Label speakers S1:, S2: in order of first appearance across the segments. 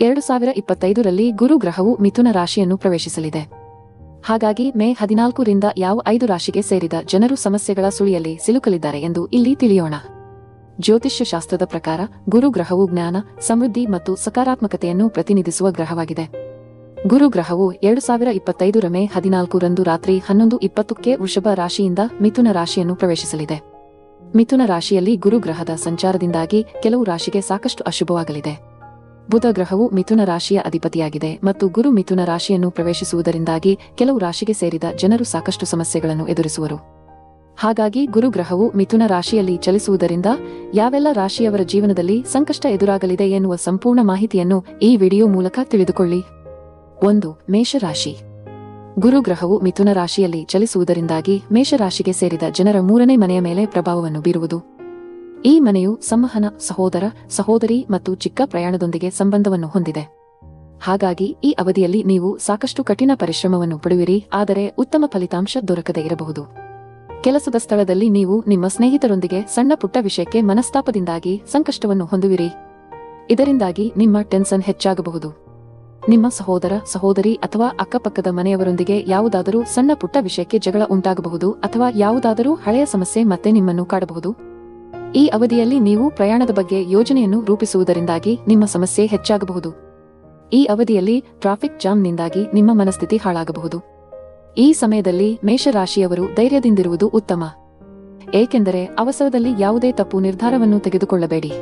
S1: ಎರಡು ಸಾವಿರ ಇಪ್ಪತ್ತೈದರಲ್ಲಿ ಗುರು ಗ್ರಹವು ಮಿಥುನ ರಾಶಿಯನ್ನು ಪ್ರವೇಶಿಸಲಿದೆ. ಹಾಗಾಗಿ ಮೇ ಹದಿನಾಲ್ಕರಿಂದ ಯಾವ ಐದು ರಾಶಿಗೆ ಸೇರಿದ ಜನರು ಸಮಸ್ಯೆಗಳ ಸುಳಿಯಲ್ಲಿ ಸಿಲುಕಲಿದ್ದಾರೆ ಎಂದು ಇಲ್ಲಿ ತಿಳಿಯೋಣ. ಜ್ಯೋತಿಷ್ಯ ಶಾಸ್ತ್ರದ ಪ್ರಕಾರ ಗುರು ಗ್ರಹವು ಜ್ಞಾನ, ಸಮೃದ್ಧಿ ಮತ್ತು ಸಕಾರಾತ್ಮಕತೆಯನ್ನು ಪ್ರತಿನಿಧಿಸುವ ಗ್ರಹವಾಗಿದೆ. ಗುರು ಗ್ರಹವು ಎರಡು ಸಾವಿರ ಇಪ್ಪತ್ತೈದರ ಮೇ ಹದಿನಾಲ್ಕರಂದು ರಾತ್ರಿ ಹನ್ನೊಂದು ಇಪ್ಪತ್ತಕ್ಕೆ ವೃಷಭ ರಾಶಿಯಿಂದ ಮಿಥುನ ರಾಶಿಯನ್ನು ಪ್ರವೇಶಿಸಲಿದೆ. ಮಿಥುನ ರಾಶಿಯಲ್ಲಿ ಗುರುಗ್ರಹದ ಸಂಚಾರದಿಂದಾಗಿ ಕೆಲವು ರಾಶಿಗೆ ಸಾಕಷ್ಟು ಅಶುಭವಾಗಲಿದೆ. ಬುಧ ಗ್ರಹವು ಮಿಥುನ ರಾಶಿಯ ಅಧಿಪತಿಯಾಗಿದೆ ಮತ್ತು ಗುರು ಮಿಥುನ ರಾಶಿಯನ್ನು ಪ್ರವೇಶಿಸುವುದರಿಂದಾಗಿ ಕೆಲವು ರಾಶಿಗೆ ಸೇರಿದ ಜನರು ಸಾಕಷ್ಟು ಸಮಸ್ಯೆಗಳನ್ನು ಎದುರಿಸುವರು. ಹಾಗಾಗಿ ಗುರು ಗ್ರಹವು ಮಿಥುನ ರಾಶಿಯಲ್ಲಿ ಚಲಿಸುವುದರಿಂದ ಯಾವೆಲ್ಲ ರಾಶಿಯವರ ಜೀವನದಲ್ಲಿ ಸಂಕಷ್ಟ ಎದುರಾಗಲಿದೆ ಎನ್ನುವ ಸಂಪೂರ್ಣ ಮಾಹಿತಿಯನ್ನು ಈ ವಿಡಿಯೋ ಮೂಲಕ ತಿಳಿದುಕೊಳ್ಳಿ. ಒಂದು, ಮೇಷರಾಶಿ. ಗುರು ಗ್ರಹವು ಮಿಥುನ ರಾಶಿಯಲ್ಲಿ ಚಲಿಸುವುದರಿಂದಾಗಿ ಮೇಷರಾಶಿಗೆ ಸೇರಿದ ಜನರ ಮೂರನೇ ಮನೆಯ ಮೇಲೆ ಪ್ರಭಾವವನ್ನು ಬೀರುವುದು. ಈ ಮನೆಯು ಸಂವಹನ ಸಹೋದರ, ಸಹೋದರಿ ಮತ್ತು ಚಿಕ್ಕ ಪ್ರಯಾಣದೊಂದಿಗೆ ಸಂಬಂಧವನ್ನು ಹೊಂದಿದೆ. ಹಾಗಾಗಿ ಈ ಅವಧಿಯಲ್ಲಿ ನೀವು ಸಾಕಷ್ಟು ಕಠಿಣ ಪರಿಶ್ರಮವನ್ನು ಪಡುವಿರಿ, ಆದರೆ ಉತ್ತಮ ಫಲಿತಾಂಶ ದೊರಕದೇ ಇರಬಹುದು. ಕೆಲಸದ ಸ್ಥಳದಲ್ಲಿ ನೀವು ನಿಮ್ಮ ಸ್ನೇಹಿತರೊಂದಿಗೆ ಸಣ್ಣ ಪುಟ್ಟ ವಿಷಯಕ್ಕೆ ಮನಸ್ತಾಪದಿಂದಾಗಿ ಸಂಕಷ್ಟವನ್ನು ಹೊಂದುವಿರಿ. ಇದರಿಂದಾಗಿ ನಿಮ್ಮ ಟೆನ್ಷನ್ ಹೆಚ್ಚಾಗಬಹುದು. ನಿಮ್ಮ ಸಹೋದರ, ಸಹೋದರಿ ಅಥವಾ ಅಕ್ಕಪಕ್ಕದ ಮನೆಯವರೊಂದಿಗೆ ಯಾವುದಾದರೂ ಸಣ್ಣ ಪುಟ್ಟ ವಿಷಯಕ್ಕೆ ಜಗಳ ಉಂಟಾಗಬಹುದು ಅಥವಾ ಯಾವುದಾದರೂ ಹಳೆಯ ಸಮಸ್ಯೆ ಮತ್ತೆ ನಿಮ್ಮನ್ನು ಕಾಡಬಹುದು. ಈ ಅವಧಿಯಲ್ಲಿ ನೀವು ಪ್ರಯಾಣದ ಬಗ್ಗೆ ಯೋಜನೆಯನ್ನು ರೂಪಿಸುವುದರಿಂದಾಗಿ ನಿಮ್ಮ ಸಮಸ್ಯೆ ಹೆಚ್ಚಾಗಬಹುದು. ಈ ಅವಧಿಯಲ್ಲಿ ಟ್ರಾಫಿಕ್ ಜಾಮ್ನಿಂದಾಗಿ ನಿಮ್ಮ ಮನಸ್ಥಿತಿ ಹಾಳಾಗಬಹುದು. ಈ ಸಮಯದಲ್ಲಿ ಮೇಷರಾಶಿಯವರು ಧೈರ್ಯದಿಂದಿರುವುದು ಉತ್ತಮ. ಏಕೆಂದರೆ ಅವಸರದಲ್ಲಿ ಯಾವುದೇ ತಪ್ಪು ನಿರ್ಧಾರವನ್ನು ತೆಗೆದುಕೊಳ್ಳಬೇಡಿ.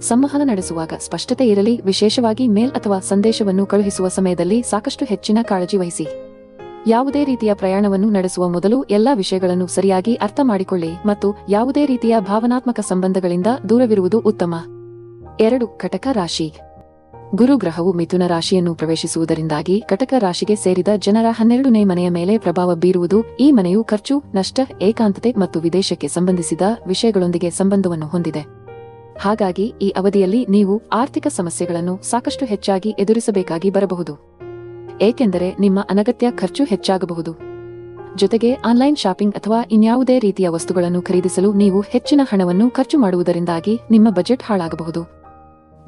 S1: ಸಂವಹನ ನಡೆಸುವಾಗ ಸ್ಪಷ್ಟತೆ ಇರಲಿ, ವಿಶೇಷವಾಗಿ ಮೇಲ್ ಅಥವಾ ಸಂದೇಶವನ್ನು ಕಳುಹಿಸುವ ಸಮಯದಲ್ಲಿ ಸಾಕಷ್ಟು ಹೆಚ್ಚಿನ ಕಾಳಜಿ ವಹಿಸಿ. ಯಾವುದೇ ರೀತಿಯ ಪ್ರಯಾಣವನ್ನು ನಡೆಸುವ ಮೊದಲು ಎಲ್ಲಾ ವಿಷಯಗಳನ್ನು ಸರಿಯಾಗಿ ಅರ್ಥ ಮಾಡಿಕೊಳ್ಳಿ ಮತ್ತು ಯಾವುದೇ ರೀತಿಯ ಭಾವನಾತ್ಮಕ ಸಂಬಂಧಗಳಿಂದ ದೂರವಿರುವುದು ಉತ್ತಮ. ಎರಡು ಕಟಕ ರಾಶಿ. ಗುರು ಗ್ರಹವು ಮಿಥುನ ರಾಶಿಯನ್ನು ಪ್ರವೇಶಿಸುವುದರಿಂದಾಗಿ ಕಟಕ ರಾಶಿಗೆ ಸೇರಿದ ಜನರ ಹನ್ನೆರಡನೇ ಮನೆಯ ಮೇಲೆ ಪ್ರಭಾವ ಬೀರುವುದು, ಈ ಮನೆಯು ಖರ್ಚು, ನಷ್ಟ, ಏಕಾಂತತೆ ಮತ್ತು ವಿದೇಶಕ್ಕೆ ಸಂಬಂಧಿಸಿದ ವಿಷಯಗಳೊಂದಿಗೆ ಸಂಬಂಧವನ್ನು ಹೊಂದಿದೆ. ಹಾಗಾಗಿ ಈ ಅವಧಿಯಲ್ಲಿ ನೀವು ಆರ್ಥಿಕ ಸಮಸ್ಯೆಗಳನ್ನು ಸಾಕಷ್ಟು ಹೆಚ್ಚಾಗಿ ಎದುರಿಸಬೇಕಾಗಿ ಬರಬಹುದು. ಏಕೆಂದರೆ ನಿಮ್ಮ ಅನಗತ್ಯ ಖರ್ಚು ಹೆಚ್ಚಾಗಬಹುದು. ಜೊತೆಗೆ ಆನ್ಲೈನ್ ಶಾಪಿಂಗ್ ಅಥವಾ ಇನ್ಯಾವುದೇ ರೀತಿಯ ವಸ್ತುಗಳನ್ನು ಖರೀದಿಸಲು ನೀವು ಹೆಚ್ಚಿನ ಹಣವನ್ನು ಖರ್ಚು ಮಾಡುವುದರಿಂದಾಗಿ ನಿಮ್ಮ ಬಜೆಟ್ ಹಾಳಾಗಬಹುದು.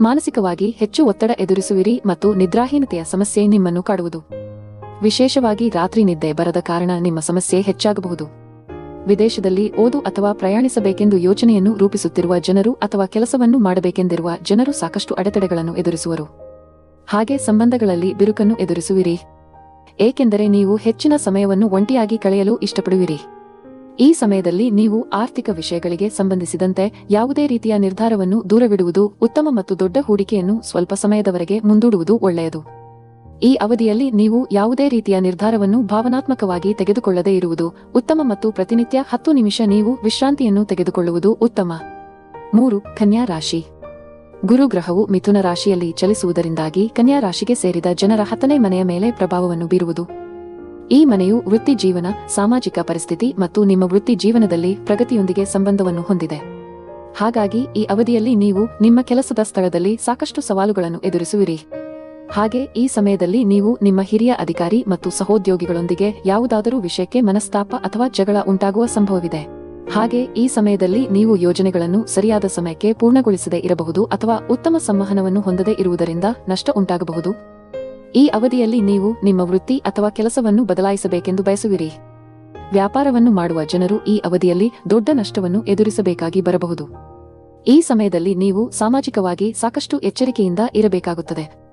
S1: ಮಾನಸಿಕವಾಗಿ ಹೆಚ್ಚು ಒತ್ತಡ ಎದುರಿಸುವಿರಿ ಮತ್ತು ನಿದ್ರಾಹೀನತೆಯ ಸಮಸ್ಯೆ ನಿಮ್ಮನ್ನು ಕಾಡುವುದು. ವಿಶೇಷವಾಗಿ ರಾತ್ರಿ ನಿದ್ದೆ ಬರದ ಕಾರಣ ನಿಮ್ಮ ಸಮಸ್ಯೆ ಹೆಚ್ಚಾಗಬಹುದು. ವಿದೇಶದಲ್ಲಿ ಓದು ಅಥವಾ ಪ್ರಯಾಣಿಸಬೇಕೆಂದು ಯೋಜನೆಯನ್ನು ರೂಪಿಸುತ್ತಿರುವ ಜನರು ಅಥವಾ ಕೆಲಸವನ್ನು ಮಾಡಬೇಕೆಂದಿರುವ ಜನರು ಸಾಕಷ್ಟು ಅಡೆತಡೆಗಳನ್ನು ಎದುರಿಸುವರು. ಹಾಗೆ ಸಂಬಂಧಗಳಲ್ಲಿ ಬಿರುಕನ್ನು ಎದುರಿಸುವಿರಿ. ಏಕೆಂದರೆ ನೀವು ಹೆಚ್ಚಿನ ಸಮಯವನ್ನು ಒಂಟಿಯಾಗಿ ಕಳೆಯಲು ಇಷ್ಟಪಡುವಿರಿ. ಈ ಸಮಯದಲ್ಲಿ ನೀವು ಆರ್ಥಿಕ ವಿಷಯಗಳಿಗೆ ಸಂಬಂಧಿಸಿದಂತೆ ಯಾವುದೇ ರೀತಿಯ ನಿರ್ಧಾರವನ್ನು ದೂರವಿಡುವುದು ಉತ್ತಮ ಮತ್ತು ದೊಡ್ಡ ಹೂಡಿಕೆಯನ್ನು ಸ್ವಲ್ಪ ಸಮಯದವರೆಗೆ ಮುಂದೂಡುವುದು ಒಳ್ಳೆಯದು. ಈ ಅವಧಿಯಲ್ಲಿ ನೀವು ಯಾವುದೇ ರೀತಿಯ ನಿರ್ಧಾರವನ್ನು ಭಾವನಾತ್ಮಕವಾಗಿ ತೆಗೆದುಕೊಳ್ಳದೇ ಇರುವುದು ಉತ್ತಮ ಮತ್ತು ಪ್ರತಿನಿತ್ಯ ಹತ್ತು ನಿಮಿಷ ನೀವು ವಿಶ್ರಾಂತಿಯನ್ನು ತೆಗೆದುಕೊಳ್ಳುವುದು ಉತ್ತಮ. ಮೂರು, ಕನ್ಯಾ ರಾಶಿ. ಗುರು ಗ್ರಹವು ಮಿಥುನ ರಾಶಿಯಲ್ಲಿ ಚಲಿಸುವುದರಿಂದಾಗಿ ಕನ್ಯಾ ರಾಶಿಗೆ ಸೇರಿದ ಜನರ ಹತ್ತನೇ ಮನೆಯ ಮೇಲೆ ಪ್ರಭಾವವನ್ನು ಬೀರುವುದು. ಈ ಮನೆಯು ವೃತ್ತಿ ಜೀವನ, ಸಾಮಾಜಿಕ ಪರಿಸ್ಥಿತಿ ಮತ್ತು ನಿಮ್ಮ ವೃತ್ತಿ ಜೀವನದಲ್ಲಿ ಪ್ರಗತಿಯೊಂದಿಗೆ ಸಂಬಂಧವನ್ನು ಹೊಂದಿದೆ. ಹಾಗಾಗಿ ಈ ಅವಧಿಯಲ್ಲಿ ನೀವು ನಿಮ್ಮ ಕೆಲಸದ ಸ್ಥಳದಲ್ಲಿ ಸಾಕಷ್ಟು ಸವಾಲುಗಳನ್ನು ಎದುರಿಸುವಿರಿ. ಹಾಗೆ ಈ ಸಮಯದಲ್ಲಿ ನೀವು ನಿಮ್ಮ ಹಿರಿಯ ಅಧಿಕಾರಿ ಮತ್ತು ಸಹೋದ್ಯೋಗಿಗಳೊಂದಿಗೆ ಯಾವುದಾದರೂ ವಿಷಯಕ್ಕೆ ಮನಸ್ತಾಪ ಅಥವಾ ಜಗಳ ಉಂಟಾಗುವ ಸಂಭವವಿದೆ. ಹಾಗೆ ಈ ಸಮಯದಲ್ಲಿ ನೀವು ಯೋಜನೆಗಳನ್ನು ಸರಿಯಾದ ಸಮಯಕ್ಕೆ ಪೂರ್ಣಗೊಳಿಸದೇ ಇರಬಹುದು ಅಥವಾ ಉತ್ತಮ ಸಂವಹನವನ್ನು ಹೊಂದದೇ ಇರುವುದರಿಂದ ನಷ್ಟ ಉಂಟಾಗಬಹುದು. ಈ ಅವಧಿಯಲ್ಲಿ ನೀವು ನಿಮ್ಮ ವೃತ್ತಿ ಅಥವಾ ಕೆಲಸವನ್ನು ಬದಲಾಯಿಸಬೇಕೆಂದು ಬಯಸುವಿರಿ. ವ್ಯಾಪಾರವನ್ನು ಮಾಡುವ ಜನರು ಈ ಅವಧಿಯಲ್ಲಿ ದೊಡ್ಡ ನಷ್ಟವನ್ನು ಎದುರಿಸಬೇಕಾಗಿ ಬರಬಹುದು. ಈ ಸಮಯದಲ್ಲಿ ನೀವು ಸಾಮಾಜಿಕವಾಗಿ ಸಾಕಷ್ಟು ಎಚ್ಚರಿಕೆಯಿಂದ ಇರಬೇಕಾಗುತ್ತದೆ.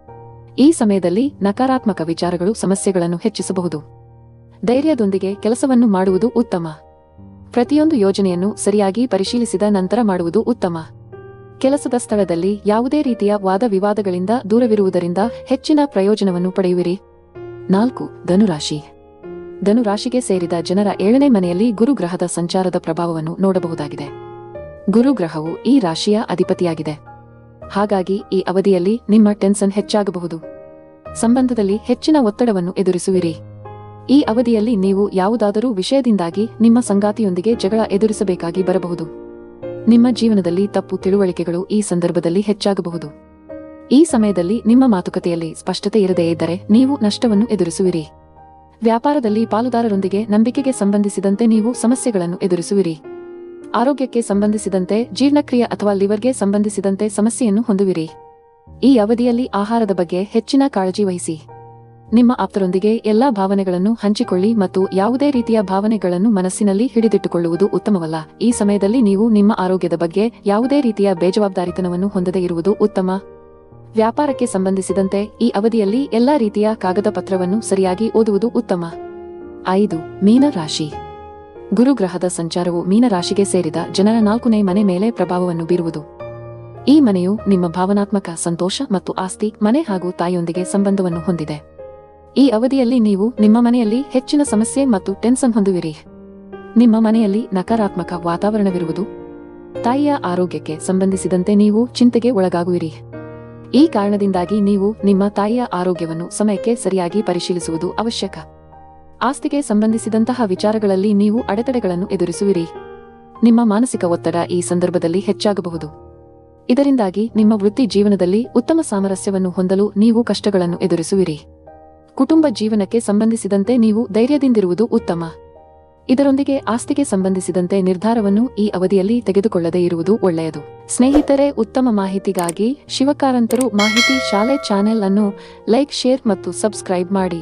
S1: ಈ ಸಮಯದಲ್ಲಿ ನಕಾರಾತ್ಮಕ ವಿಚಾರಗಳು, ಸಮಸ್ಯೆಗಳನ್ನು ಹೆಚ್ಚಿಸಬಹುದು. ಧೈರ್ಯದೊಂದಿಗೆ ಕೆಲಸವನ್ನು ಮಾಡುವುದು ಉತ್ತಮ. ಪ್ರತಿಯೊಂದು ಯೋಜನೆಯನ್ನು ಸರಿಯಾಗಿ ಪರಿಶೀಲಿಸಿದ ನಂತರ ಮಾಡುವುದು ಉತ್ತಮ. ಕೆಲಸದ ಸ್ಥಳದಲ್ಲಿ ಯಾವುದೇ ರೀತಿಯ ವಾದ ವಿವಾದಗಳಿಂದ ದೂರವಿರುವುದರಿಂದ ಹೆಚ್ಚಿನ ಪ್ರಯೋಜನವನ್ನು ಪಡೆಯುವಿರಿ. ನಾಲ್ಕು, ಧನುರಾಶಿ. ಧನುರಾಶಿಗೆ ಸೇರಿದ ಜನರ ಏಳನೇ ಮನೆಯಲ್ಲಿ ಗುರುಗ್ರಹದ ಸಂಚಾರದ ಪ್ರಭಾವವನ್ನು ನೋಡಬಹುದಾಗಿದೆ. ಗುರುಗ್ರಹವು ಈ ರಾಶಿಯ ಅಧಿಪತಿಯಾಗಿದೆ. ಹಾಗಾಗಿ ಈ ಅವಧಿಯಲ್ಲಿ ನಿಮ್ಮ ಟೆನ್ಷನ್ ಹೆಚ್ಚಾಗಬಹುದು. ಸಂಬಂಧದಲ್ಲಿ ಹೆಚ್ಚಿನ ಒತ್ತಡವನ್ನು ಎದುರಿಸುವಿರಿ. ಈ ಅವಧಿಯಲ್ಲಿ ನೀವು ಯಾವುದಾದರೂ ವಿಷಯದಿಂದಾಗಿ ನಿಮ್ಮ ಸಂಗಾತಿಯೊಂದಿಗೆ ಜಗಳ ಎದುರಿಸಬೇಕಾಗಿ ಬರಬಹುದು. ನಿಮ್ಮ ಜೀವನದಲ್ಲಿ ತಪ್ಪು ತಿಳುವಳಿಕೆಗಳು ಈ ಸಂದರ್ಭದಲ್ಲಿ ಹೆಚ್ಚಾಗಬಹುದು. ಈ ಸಮಯದಲ್ಲಿ ನಿಮ್ಮ ಮಾತುಕತೆಯಲ್ಲಿ ಸ್ಪಷ್ಟತೆ ಇರದೇ ಇದ್ದರೆ ನೀವು ನಷ್ಟವನ್ನು ಎದುರಿಸುವಿರಿ. ವ್ಯಾಪಾರದಲ್ಲಿ ಪಾಲುದಾರರೊಂದಿಗೆ ನಂಬಿಕೆಗೆ ಸಂಬಂಧಿಸಿದಂತೆ ನೀವು ಸಮಸ್ಯೆಗಳನ್ನು ಎದುರಿಸುವಿರಿ. ಆರೋಗ್ಯಕ್ಕೆ ಸಂಬಂಧಿಸಿದಂತೆ ಜೀರ್ಣಕ್ರಿಯೆ ಅಥವಾ ಲಿವರ್ಗೆ ಸಂಬಂಧಿಸಿದಂತೆ ಸಮಸ್ಯೆಯನ್ನು ಹೊಂದುವಿರಿ. ಈ ಅವಧಿಯಲ್ಲಿ ಆಹಾರದ ಬಗ್ಗೆ ಹೆಚ್ಚಿನ ಕಾಳಜಿ ವಹಿಸಿ. ನಿಮ್ಮ ಆಪ್ತರೊಂದಿಗೆ ಎಲ್ಲಾ ಭಾವನೆಗಳನ್ನು ಹಂಚಿಕೊಳ್ಳಿ ಮತ್ತು ಯಾವುದೇ ರೀತಿಯ ಭಾವನೆಗಳನ್ನು ಮನಸ್ಸಿನಲ್ಲಿ ಹಿಡಿದಿಟ್ಟುಕೊಳ್ಳುವುದು ಉತ್ತಮವಲ್ಲ. ಈ ಸಮಯದಲ್ಲಿ ನೀವು ನಿಮ್ಮ ಆರೋಗ್ಯದ ಬಗ್ಗೆ ಯಾವುದೇ ರೀತಿಯ ಬೇಜವಾಬ್ದಾರಿತನವನ್ನು ಹೊಂದದೇ ಇರುವುದು ಉತ್ತಮ. ವ್ಯಾಪಾರಕ್ಕೆ ಸಂಬಂಧಿಸಿದಂತೆ ಈ ಅವಧಿಯಲ್ಲಿ ಎಲ್ಲಾ ರೀತಿಯ ಕಾಗದ ಪತ್ರವನ್ನು ಸರಿಯಾಗಿ ಓದುವುದು ಉತ್ತಮ. ಐದು, ಮೀನರಾಶಿ. ಗುರುಗ್ರಹದ ಸಂಚಾರವು ಮೀನರಾಶಿಗೆ ಸೇರಿದ ಜನರ ನಾಲ್ಕನೇ ಮನೆ ಮೇಲೆ ಪ್ರಭಾವವನ್ನು ಬೀರುವುದು. ಈ ಮನೆಯು ನಿಮ್ಮ ಭಾವನಾತ್ಮಕ ಸಂತೋಷ ಮತ್ತು ಆಸ್ತಿ, ಮನೆ ಹಾಗೂ ತಾಯಿಯೊಂದಿಗೆ ಸಂಬಂಧವನ್ನು ಹೊಂದಿದೆ. ಈ ಅವಧಿಯಲ್ಲಿ ನೀವು ನಿಮ್ಮ ಮನೆಯಲ್ಲಿ ಹೆಚ್ಚಿನ ಸಮಸ್ಯೆ ಮತ್ತು ಟೆನ್ಷನ್ ಹೊಂದುವಿರಿ. ನಿಮ್ಮ ಮನೆಯಲ್ಲಿ ನಕಾರಾತ್ಮಕ ವಾತಾವರಣವಿರುವುದು, ತಾಯಿಯ ಆರೋಗ್ಯಕ್ಕೆ ಸಂಬಂಧಿಸಿದಂತೆ ನೀವು ಚಿಂತೆಗೆ ಒಳಗಾಗುವಿರಿ. ಈ ಕಾರಣದಿಂದಾಗಿ ನೀವು ನಿಮ್ಮ ತಾಯಿಯ ಆರೋಗ್ಯವನ್ನು ಸಮಯಕ್ಕೆ ಸರಿಯಾಗಿ ಪರಿಶೀಲಿಸುವುದು ಅವಶ್ಯಕ. ಆಸ್ತಿಗೆ ಸಂಬಂಧಿಸಿದಂತಹ ವಿಚಾರಗಳಲ್ಲಿ ನೀವು ಅಡೆತಡೆಗಳನ್ನು ಎದುರಿಸುವಿರಿ. ನಿಮ್ಮ ಮಾನಸಿಕ ಒತ್ತಡ ಈ ಸಂದರ್ಭದಲ್ಲಿ ಹೆಚ್ಚಾಗಬಹುದು. ಇದರಿಂದಾಗಿ ನಿಮ್ಮ ವೃತ್ತಿ ಜೀವನದಲ್ಲಿ ಉತ್ತಮ ಸಾಮರಸ್ಯವನ್ನು ಹೊಂದಲು ನೀವು ಕಷ್ಟಗಳನ್ನು ಎದುರಿಸುವಿರಿ. ಕುಟುಂಬ ಜೀವನಕ್ಕೆ ಸಂಬಂಧಿಸಿದಂತೆ ನೀವು ಧೈರ್ಯದಿಂದಿರುವುದು ಉತ್ತಮ. ಇದರೊಂದಿಗೆ ಆಸ್ತಿಗೆ ಸಂಬಂಧಿಸಿದಂತೆ ನಿರ್ಧಾರವನ್ನು ಈ ಅವಧಿಯಲ್ಲಿ ತೆಗೆದುಕೊಳ್ಳದೇ ಇರುವುದು ಒಳ್ಳೆಯದು. ಸ್ನೇಹಿತರೆ, ಉತ್ತಮ ಮಾಹಿತಿಗಾಗಿ ಶಿವಕಾರಂತರು ಮಾಹಿತಿ ಶಾಲೆ ಚಾನೆಲ್ ಅನ್ನು ಲೈಕ್, ಶೇರ್ ಮತ್ತು ಸಬ್ಸ್ಕ್ರೈಬ್ ಮಾಡಿ.